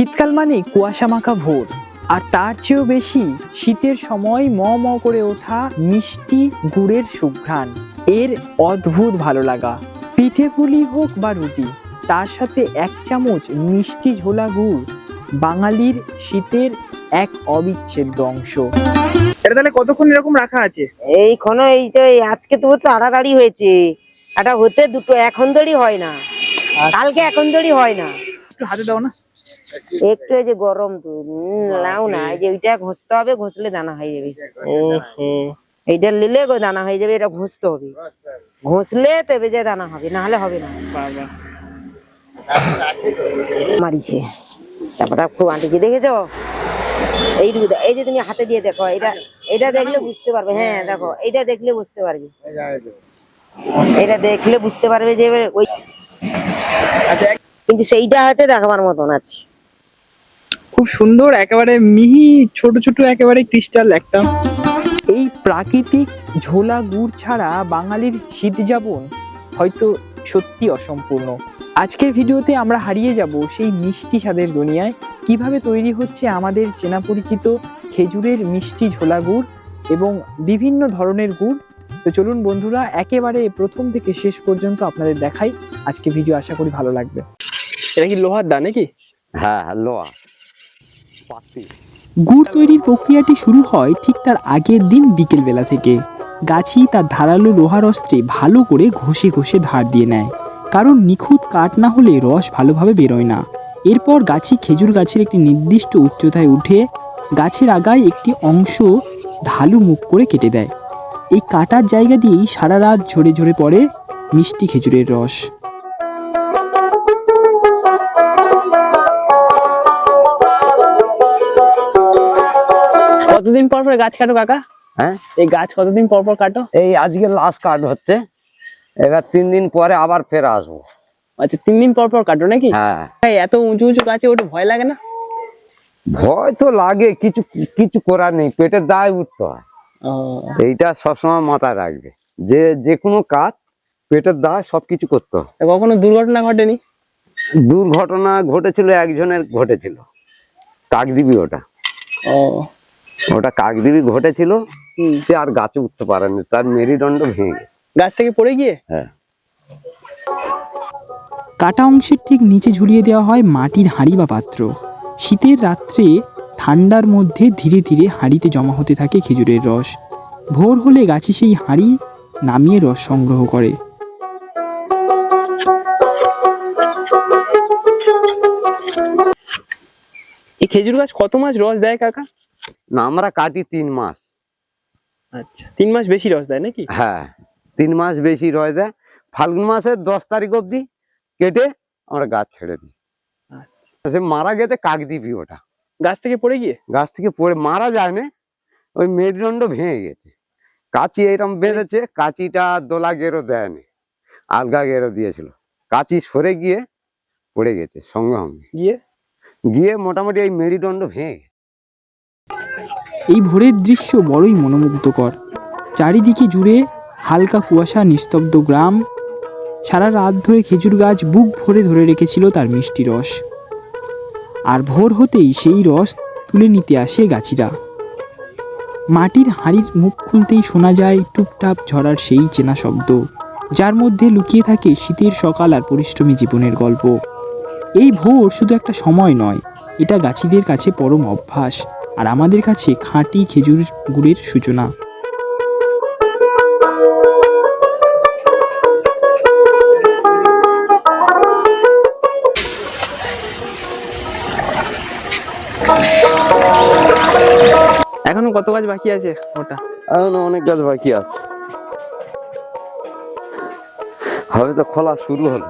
শীতকাল মানে কুয়াশা মাখা ভোর আর তার চেয়েও বেশি শীতের সময় ম ম করে ওঠা মিষ্টি গুড়ের সুঘ্রাণ। এর অদ্ভুত ভালো লাগা। পিঠে পুলি হোক বা রুটি তার সাথে এক চামচ মিষ্টি ঝোলা গুড় বাঙালির শীতের এক অবিচ্ছেদ্য অংশ। এটা তাহলে কতক্ষণ এরকম রাখা আছে? এইখানে এই তো এই আজকে তো তাড়াতাড়ি হয়েছে। এটা হতে দুটো এখন ধরি হয় না। কালকে এখন ধরি হয় না। একটু হাতে দাও না। একটু এই যে গরম উম, নাও না এই যে ওইটা ঘষতে হবে ঘষলে দানা হয়ে যাবে। এইটা নিলে গো দানা হয়ে যাবে এটা ঘষতে হবে। ঘষলে তবে যে দানা হবে না হলে হবে না। মারিছে। তারপরে খুব আঁটিছে দেখেছ? এইটুকু এই যে তুমি হাতে দিয়ে দেখো এটা এটা দেখলে বুঝতে পারবে হ্যাঁ দেখো এটা দেখলে বুঝতে পারবে। এটা দেখলে বুঝতে পারবে যে ওই আচ্ছা কিন্তু সেইটা হয়তো দেখাবার মতন আছে। খুব সুন্দর একেবারে মিহি ছোট ছোট একেবারে ক্রিস্টাল একটা। এই প্রাকৃতিক ঝোলা গুড় ছাড়া বাঙালির শীত যাপন হয়তো সত্যি অসম্পূর্ণ। আজকের ভিডিওতে আমরা হারিয়ে যাব সেই মিষ্টি স্বাদের দুনিয়ায়। কীভাবে তৈরি হচ্ছে আমাদের চেনা পরিচিত খেজুরের মিষ্টি ঝোলা গুড় এবং বিভিন্ন ধরনের গুড়? তো চলুন বন্ধুরা একেবারে প্রথম থেকে শেষ পর্যন্ত আপনাদের দেখাই। আজকে ভিডিও আশা করি ভালো লাগবে। এটা কি লোহার দা নাকি? হ্যাঁ লোয়া পাতি গুড় তৈরির প্রক্রিয়াটি শুরু হয় ঠিক তার আগের দিন বিকেলবেলা থেকে। গাছি তার ধারালো লোহার অস্ত্রে ভালো করে ঘষে ঘষে ধার দিয়ে নেয়। কারণ নিখুঁত কাঠ না হলে রস ভালোভাবে বেরোয় না। এরপর গাছি খেজুর গাছের একটি নির্দিষ্ট উচ্চতায় উঠে গাছের আগায় একটি অংশ ঢালু মুখ করে কেটে দেয়। এই কাটার জায়গা দিয়েই সারা রাত ঝরে ঝরে পড়ে মিষ্টি খেজুরের রস। কতদিন পর পর গাছ কাটো কাকা? হ্যাঁ? এই গাছ কতদিন পর পর কাটো? এই আজকে লাস্ট কাট হচ্ছে। এবার তিন দিন পরে আবার ফের আসব। আচ্ছা তিন দিন পর পর কাটো নাকি? হ্যাঁ। এত উঁচু উঁচু গাছে ওটা ভয় লাগে না? ভয় তো লাগে কিছু কিছু করার নেই পেটের দায় উঠতে হয়। এইটা সবসময় মাথায় রাখবে। যে যে কোনো কাজ পেটের দায় সবকিছু করতে হয়। কখনো দুর্ঘটনা ঘটেনি? দুর্ঘটনা ঘটেছিল একজনের ঘটেছিল। কাকদিবি ওটা। ও। ওটা কাকদিবি ঘটেছিল। সে আর গাছে উঠতে পারেনি তার মেরুদণ্ড ভেঙে গেছে। গাছ থেকে পড়ে গিয়ে? হ্যাঁ। কাটা অংশের ঠিক নিচে ঝুলিয়ে দেওয়া হয় মাটির হাঁড়ি বা পাত্র। শীতের রাত্রে ঠান্ডার মধ্যে ধীরে ধীরে হাঁড়িতে জমা হতে থাকে খেজুরের রস। ভোর হলে গাছে সেই হাঁড়ি নামিয়ে রস সংগ্রহ করে। এই খেজুর গাছ কত মাস রস দেয় কাকা? না আমরা কাটি তিন মাস। আচ্ছা তিন মাস বেশি রস দেয় নাকি? হ্যাঁ তিন মাস বেশি রস দেয়। ফাল্গুন মাসের দশ তারিখ অবধি কেটে আমরা গাছ ছেড়ে দিই। আচ্ছা। সে মারা গেছে কাকদ্বীপই ওটা। গাছ থেকে পড়ে গিয়ে? গাছ থেকে পড়ে মারা যায় না ওই মেরুদণ্ড ভেঙে গেছে। কাচি এরকম বেঁধেছে কাচিটা দোলা গেরো দেয়নি আলগা গেরো দিয়েছিল। কাচি সরে গিয়ে পড়ে গেছে সঙ্গে সঙ্গে। গিয়ে? গিয়ে মোটামুটি এই মেরুদণ্ড ভেঙে গেছে। এই ভোরের দৃশ্য বড়ই মনোমুগ্ধকর। চারিদিকে জুড়ে হালকা কুয়াশা, নিস্তব্ধ গ্রাম। সারা রাত ধরে খেজুর গাছ বুক ভরে ধরে রেখেছিল তার মিষ্টি রস। আর ভোর হতেই সেই রস তুলে নিতে আসে গাছিরা। মাটির হাঁড়ির মুখ খুলতেই শোনা যায় টুপটাপ ঝরার সেই চেনা শব্দ, যার মধ্যে লুকিয়ে থাকে শীতের সকাল আর পরিশ্রমী জীবনের গল্প। এই ভোর শুধু একটা সময় নয়, এটা গাছিদের কাছে পরম অভ্যাস। আর আমাদের কাছে খাঁটি খেজুর গুড়ের সূচনা। এখনও কত গাছ বাকি আছে ওটা এখন অনেক গাছ বাকি আছে। হবে তো খোলা শুরু হলো।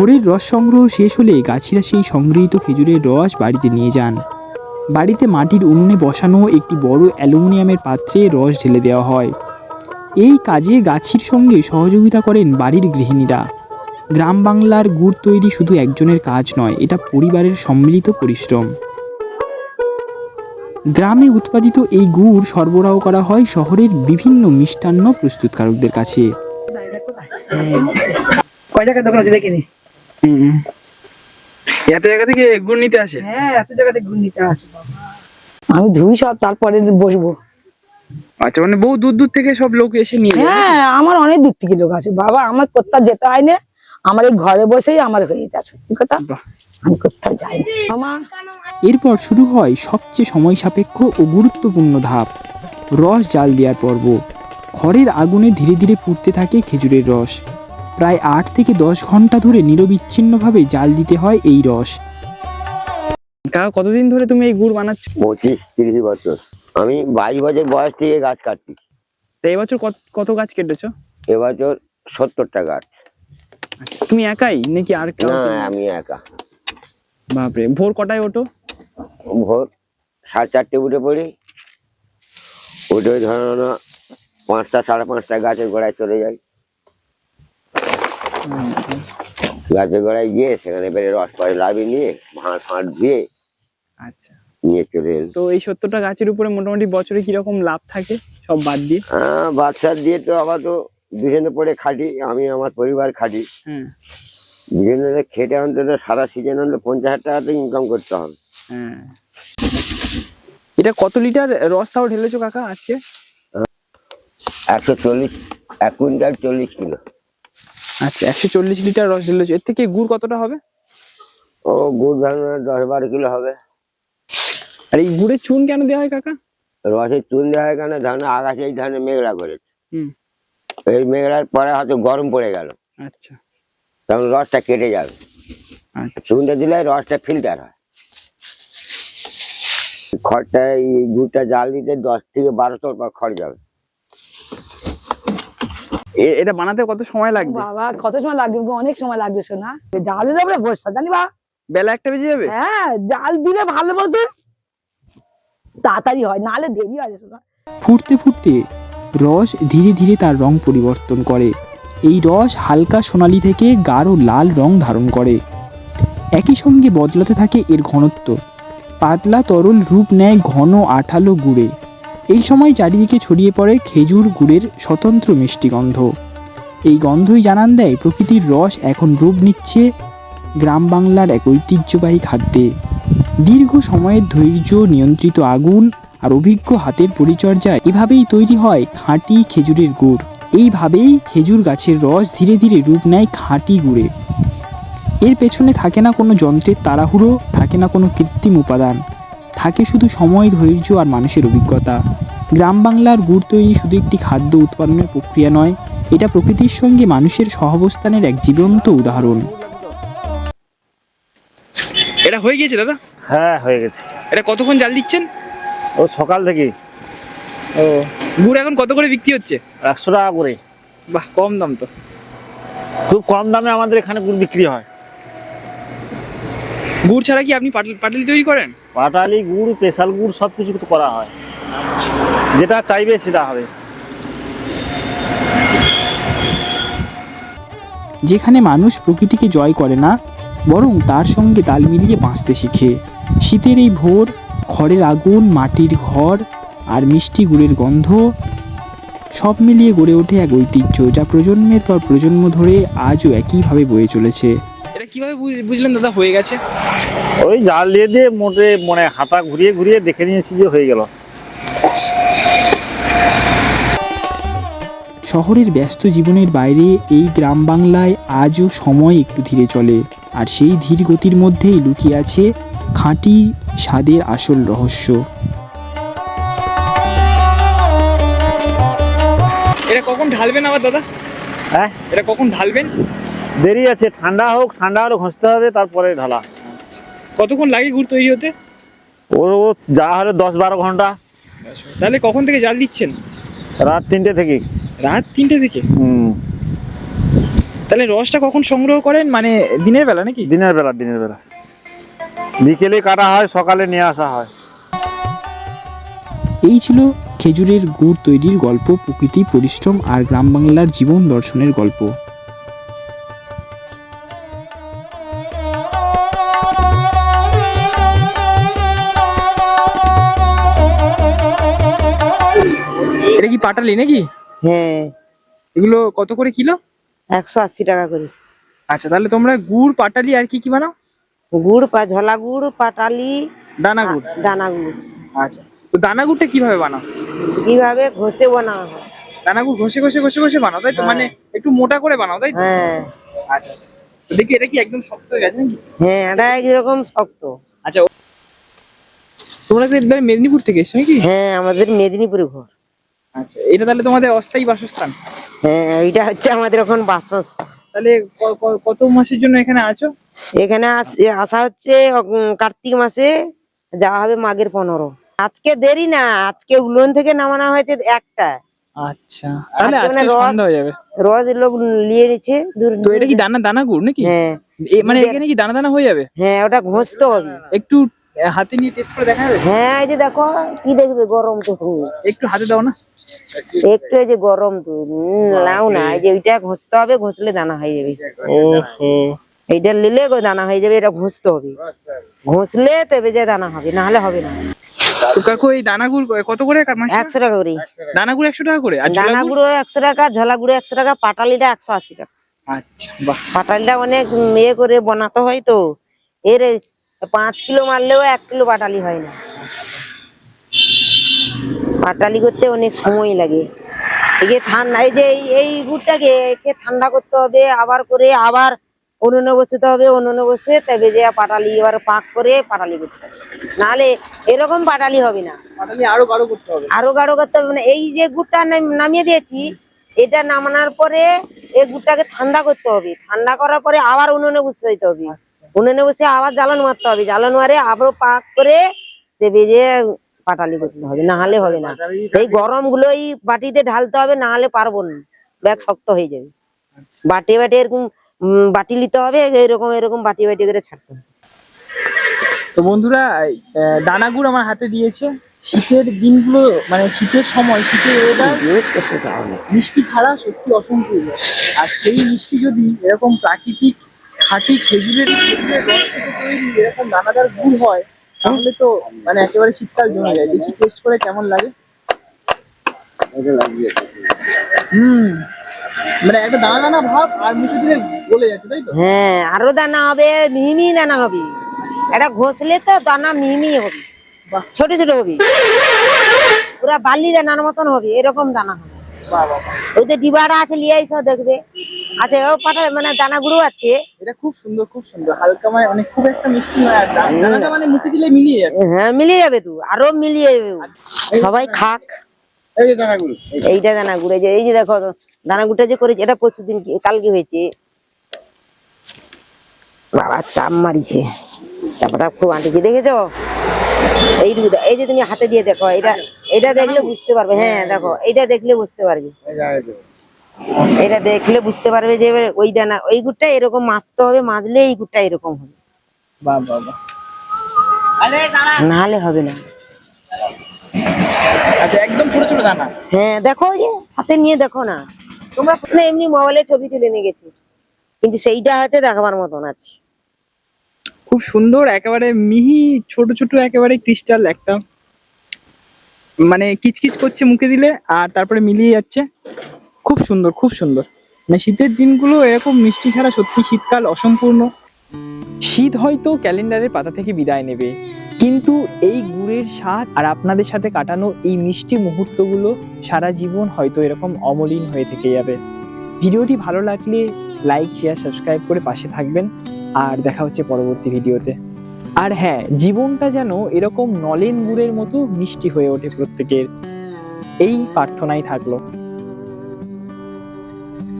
ভোরের রস সংগ্রহ শেষ হলে গাছিরা সেই সংগৃহীত খেজুরের রস বাড়িতে নিয়ে যান। বাড়িতে মাটির উনুনে বসানো একটি বড় অ্যালুমিনিয়ামের পাত্রে রস ঢেলে দেওয়া হয়। এই কাজে গাছির সঙ্গে সহযোগিতা করেন বাড়ির গৃহিণীরা। গ্রাম বাংলার গুড় তৈরি শুধু একজনের কাজ নয়, এটা পরিবারের সম্মিলিত পরিশ্রম। গ্রামে উৎপাদিত এই গুড় সরবরাহ করা হয় শহরের বিভিন্ন মিষ্টান্ন প্রস্তুতকারকদের কাছে। কয় জায়গায় দোকান আছে? দেখিনি এত জায়গা থেকে গুড় নিতে আসে? হ্যাঁ এত জায়গাতে ঘুর নিতে আসে আমি ধুই সব তারপরে বসবো। আচ্ছা মানে বহু দূর দূর থেকে সব লোক এসে নিয়ে হ্যাঁ আমার অনেক দূর থেকে লোক আছে বাবা আমার কোথাও যেতে হয় না। আমার এই ঘরে বসেই আমার হয়ে যাচ্ছে কথা। আমি কোথাও যাই না। আমার এরপর শুরু হয় সবচেয়ে সময় সাপেক্ষ ও গুরুত্বপূর্ণ ধাপ রস জাল দেওয়ার পর্ব। খড়ের আগুনে ধীরে ধীরে ফুটতে থাকে খেজুরের রস। প্রায় আট থেকে দশ ঘণ্টা ধরে নিরবিচ্ছিন্নভাবে জাল দিতে হয় এই রস। কাকা কতদিন ধরে তুমি এই গুড় বানাচ্ছ? পঁচিশ তিরিশ বছর। আমি বাইশ বছর বয়স থেকে গাছ কাটছি। তো এবছর কত কত গাছ কেটেছো? এবছর সত্তরটা গাছ। তুমি একাই নাকি আর কেউ না আমি একা। বাপরে ভোর কটায় ওঠো? ভোর সাড়ে চারটে উঠে পড়ি। উঠে ধরো না পাঁচটা সাড়ে পাঁচটা গাছের গোড়ায় চলে যাই। গাছের গোড়ায় গিয়ে সেখানে বেড়ে রস করে লাভি নিয়ে ভাঁড় ফাঁড় দিয়ে আচ্ছা। নিয়ে চলে এল। তো এই সত্তরটা গাছের উপরে মোটামুটি বছরে কীরকম লাভ থাকে? সব বাদ দিয়ে? আহ, বাচ্চা দিয়ে তো আবার তো দুজনে পরে খাটি আমি আমার পরিবার খাটি। হ্যাঁ। দুজনে খেটে অন্তত সারা সিজন অন্তত পঞ্চাশ হাজার টাকা তো ইনকাম করতে হবে। হ্যাঁ। এটা কত লিটার রস তাও ঢেলেছো কাকা আজকে? একশো চল্লিশ এক কুইন্টাল চল্লিশ কিলো। আচ্ছা একশো চল্লিশ লিটার রস ঢেলেছো এর থেকে গুড় কতটা হবে? ও গুড় দশ বারো কিলো হবে। আর এই গুড়ের চুন কেন দেওয়া হয় কাকা? রসের চুন দেওয়া হয় কেন? ধান আকাশে এই ধানে মেঘলা করেছে। হুম। এই মেঘলার পরে হয়তো গরম পড়ে গেল। আচ্ছা। তখন রসটা কেটে যাবে। আচ্ছা। চুনটা দিলে রসটা ফিল্টার হয়। খড়টা এই গুড়টা জাল দিতে দশ থেকে বারো তোর পর খড় যাবে। এটা বানাতে কত সময় লাগবে? বাবা কত সময় লাগবে? অনেক সময় লাগবে শোনা। জাল দিলে বসা জানি বা বেলা একটা বেজে যাবে? হ্যাঁ জাল দিলে ভালো বলতো। তাড়াতাড়ি হয় নাহলে দেরি হয় শোনা। ফুটতে ফুটতে রস ধীরে ধীরে তার রং পরিবর্তন করে। এই রস হালকা সোনালি থেকে গাঢ় লাল রং ধারণ করে। একই সঙ্গে বদলাতে থাকে এর ঘনত্ব। পাতলা তরল রূপ নেয় ঘন আঠালো গুড়ে। এই সময় চারিদিকে ছড়িয়ে পড়ে খেজুর গুড়ের স্বতন্ত্র মিষ্টি গন্ধ। এই গন্ধই জানান দেয়, প্রকৃতির রস এখন রূপ নিচ্ছে গ্রাম বাংলার এক ঐতিহ্যবাহী খাদ্যে। দীর্ঘ সময়ের ধৈর্য, নিয়ন্ত্রিত আগুন আর অভিজ্ঞ হাতের পরিচর্যায় এভাবেই তৈরি হয় খাঁটি খেজুরের গুড়। এইভাবেই খেজুর গাছের রস ধীরে ধীরে রূপ নেয় খাঁটি গুড়ে। এর পেছনে থাকে না কোনো যন্ত্রের তাড়াহুড়ো, থাকে না কোনো কৃত্রিম উপাদান। থাকে শুধু সময় ধৈর্য আর মানুষের অভিজ্ঞতা। গ্রাম বাংলার গুড় তৈরি শুধু একটি খাদ্য উৎপাদনের প্রক্রিয়া নয় এটা প্রকৃতির সঙ্গে মানুষের সহাবস্থানের এক জীবন্ত উদাহরণ। এটা হয়ে গিয়েছে দাদা? হ্যাঁ হয়ে গেছে। এটা কতক্ষণ জাল দিচ্ছেন? ও সকাল থেকে। ও গুড় এখন কত করে বিক্রি হচ্ছে? একশো টাকা করে। বাহ কম দাম তো। খুব কম দামে আমাদের এখানে গুড় বিক্রি হয়। গুড় ছাড়া কি আপনি পাটালি পাটালি তৈরি করেন? পাটালি গুড় স্পেশাল গুড় সব কিছু করা হয়। যেটা চাইবে সেটা হবে। যেখানে মানুষ প্রকৃতিকে জয় করে না বরং তার সঙ্গে তাল মিলিয়ে বাঁচতে শিখে। শীতের এই ভোর খড়ের আগুন মাটির ঘর আর মিষ্টি গুড়ের গন্ধ সব মিলিয়ে গড়ে ওঠে এক ঐতিহ্য যা প্রজন্মের পর প্রজন্ম ধরে আজও একইভাবে বয়ে চলেছে। এটা কীভাবে বুঝ- বুঝলেন দাদা হয়ে গেছে? ওই জাল দিয়ে দিয়ে মোটে মানে হাতা ঘুরিয়ে ঘুরিয়ে দেখে নিয়েছি যে হয়ে গেল। শহরের ব্যস্ত জীবনের বাইরে এই গ্রাম বাংলায় আজও সময় একটু ধীরে চলে আর সেই ধীর গতির মধ্যেই লুকিয়ে আছে খাঁটি স্বাদের আসল রহস্য। এটা কখন ঢালবেন আবার দাদা? হ্যাঁ? এটা কখন ঢালবেন? দেরি আছে ঠান্ডা হোক ঠান্ডা হলে ঘষতে হবে তারপরে ঢালা। কতক্ষণ লাগে গুড় তৈরি হতে ও যা হলে দশ বারো ঘণ্টা। তাহলে কখন থেকে জাল দিচ্ছেন? রাত তিনটে থেকে। রাত তিনটে থেকে? হুম। তাহলে রসটা কখন সংগ্রহ করেন? মানে দিনের বেলা নাকি? দিনের বেলা দিনের বেলা। বিকেলে কাটা হয় সকালে নিয়ে আসা হয়। এই ছিল খেজুরের গুড় তৈরির গল্প প্রকৃতি পরিশ্রম আর গ্রাম বাংলার জীবন দর্শনের গল্প। পাটালি নাকি? হ্যাঁ। এগুলো কত করে কিলো? একশো আশি টাকা করে। আচ্ছা তাহলে তোমরা গুড় পাটালি আর কি কি বানাও? গুড় পা ঝোলা গুড় পাটালি দানা গুড়। দানা গুড়। আচ্ছা তো দানা গুড়টা কীভাবে বানাও? কীভাবে ঘষে হয়। দানা গুড় ঘষে ঘষে ঘষে ঘষে বানাও তাই তো? মানে একটু মোটা করে বানাও তাই তো? হ্যাঁ। আচ্ছা আচ্ছা। তো দেখি এটা কি একদম শক্ত হয়ে গেছে নাকি? হ্যাঁ এটা একরকম শক্ত। আচ্ছা তোমরা মেদিনীপুর থেকে এসছো নাকি? হ্যাঁ আমাদের মেদিনীপুরে ঘর। আচ্ছা এটা তাহলে তোমাদের অস্থায়ী বাসস্থান? হ্যাঁ এইটা হচ্ছে আমাদের এখন বাসস্থান। তাহলে কত মাসের জন্য এখানে আছো? এখানে আস- হচ্ছে কার্তিক মাসে যাওয়া হবে মাঘের পনেরো। আজকে দেরি না আজকে উলন থেকে নামানো হয়েছে একটা। আচ্ছা তাহলে আজকে মানে রস- সন্ধ্যা হয়ে যাবে। রোজ লোক নিয়ে নিচ্ছে তো এটা কি দানা দানা গুড় নাকি? হ্যাঁ। মানে এখানে কি দানা দানা হয়ে যাবে? হ্যাঁ ওটা ঘষতে হবে। একটু হাতে নিয়ে টেস্ট করে দেখা যাবে? হ্যাঁ এই যে দেখো কি দেখবে গরম তো একটু হাতে দাও না? একটু এই যে গরম তো নাও না এই যে ওইটা ঘষতে হবে ঘষলে দানা হয়ে যাবে। এইটা নিলে গো দানা হয়ে যাবে এটা ঘষতে হবে। ঘষলে তবে যে দানা হবে না হলে হবে না। কাকু এই দানা কত করে একশো টাকা করে। দানা গুড় একশো টাকা করে? আর দানা গুঁড়ো একশো টাকা ঝোলা গুঁড়ো একশো টাকা পাটালিটা একশো আশি টাকা। আচ্ছা পাটালিটা অনেক উম, ইয়ে করে বানাতে হয় তো। এর পাঁচ কিলো মারলেও এক কিলো পাটালি হয় না। পাটালি করতে অনেক সময় লাগে। এই যে ঠান্ডা এই যে এই- গুড়টাকে একে ঠান্ডা করতে হবে আবার করে আবার উনুনে বসতে হবে উনুনে বসে তবে যে পাটালি এবার পাক করে পাটালি করতে হবে। নাহলে এরকম পাটালি হবে না। পাটালি আরও গাঢ় করতে হবে। আরও গাঢ় করতে হবে মানে এই যে গুড়টা নাম- নামিয়ে দিয়েছি এটা নামানোর পরে এই গুড়টাকে ঠান্ডা করতে হবে। ঠান্ডা করার পরে আবার উনুনে বসে দিতে হবে। উনুনে বসে আবার জ্বালান মারতে হবে। জ্বালান মারে আবারও পাক করে যে পাটালি করতে হবে না হলে হবে না। সেই গরমগুলো এই বাটিতে ঢালতে হবে না হলে পারব না। ব্যাগ শক্ত হয়ে যাবে। বাটি বাটি এরকম বাটি নিতে হবে এরকম এরকম বাটি বাটি করে ছাড়তে হবে। তো বন্ধুরা আহ, দানা গুড় আমার হাতে দিয়েছে। শীতের দিনগুলো মানে শীতের সময় শীতের ওয়েদার মিষ্টি ছাড়া সত্যি অসম্পূর্ণ আর সেই মিষ্টি যদি এরকম প্রাকৃতিক খাঁটি খেজুরের খেজুরের রস থেকে তৈরি এরকম দানাদার গুড় হয় তাহলে তো মানে একেবারে শীতকাল জমে যায়। দেখি টেস্ট করে কেমন লাগে। হুম। মানে একটা দানা দানা ভাব আর মুখে দিলে গলে যাচ্ছে তাই তো? হ্যাঁ আরও দানা হবে মিহি মিহি দানা হবে। এটা ঘষলে তো দানা মিহি মিহি হবে ছোট ছোট হবে। পুরা বালি দানার মতন হবে এরকম দানা হবে। ওই যে ডিবাটা আছে লিয়ে এসো দেখবে। আচ্ছা ও পাটা মানে দানা গুঁড়ো আছে। এটা খুব সুন্দর খুব সুন্দর। হালকা মানে মানে খুব একটা মিষ্টি নয় আর দানাটা মানে মুখে দিলে মিলিয়ে যাবে। হ্যাঁ মিলিয়ে যাবে তো আরও মিলিয়ে যাবে সবাই খাক। এইটা দানা গুঁড়ো যে এই যে দেখো দানা গুঁড়টা যে করেছে এটা পরশু কালকে হয়েছে। বাবা চাপ মারিছে। চাপাটা খুব আঁটিছে দেখেছ? এইটুকু এই যে তুমি হাতে দিয়ে দেখো এটা এটা দেখলে বুঝতে পারবে। হ্যাঁ দেখো এটা দেখলে বুঝতে পারবে। এটা দেখলে বুঝতে পারবে যে ওই দানা ওই গুড়টা এরকম মাছতে হবে মাজলে এই গুড়টা এরকম হবে। নাহলে হবে না। আচ্ছা একদম ছোট ছোট দানা। হ্যাঁ দেখো ওই যে হাতে নিয়ে দেখো না। তোমরা এমনি মোবাইলে ছবি তুলে নিয়ে গেছি। কিন্তু সেইটা দেখাবার মতন আছে। খুব সুন্দর একেবারে মিহি ছোট ছোট একেবারে ক্রিস্টাল একটা। মানে কিচকিচ করছে মুখে দিলে আর তারপরে মিলিয়ে যাচ্ছে। খুব সুন্দর খুব সুন্দর। মানে শীতের দিনগুলো এরকম মিষ্টি ছাড়া সত্যি শীতকাল অসম্পূর্ণ। শীত হয়তো ক্যালেন্ডারের পাতা থেকে বিদায় নেবে, কিন্তু এই গুড়ের স্বাদ আর আপনাদের সাথে কাটানো এই মিষ্টি মুহূর্তগুলো সারা জীবন হয়তো এরকম অমলিন হয়ে থেকে যাবে। ভিডিওটি ভালো লাগলে লাইক শেয়ার সাবস্ক্রাইব করে পাশে থাকবেন, আর দেখা হচ্ছে পরবর্তী ভিডিওতে। আর হ্যাঁ জীবনটা যেন এরকম নলেন গুড়ের মতো মিষ্টি হয়ে ওঠে প্রত্যেকের। এই প্রার্থনাই থাকল।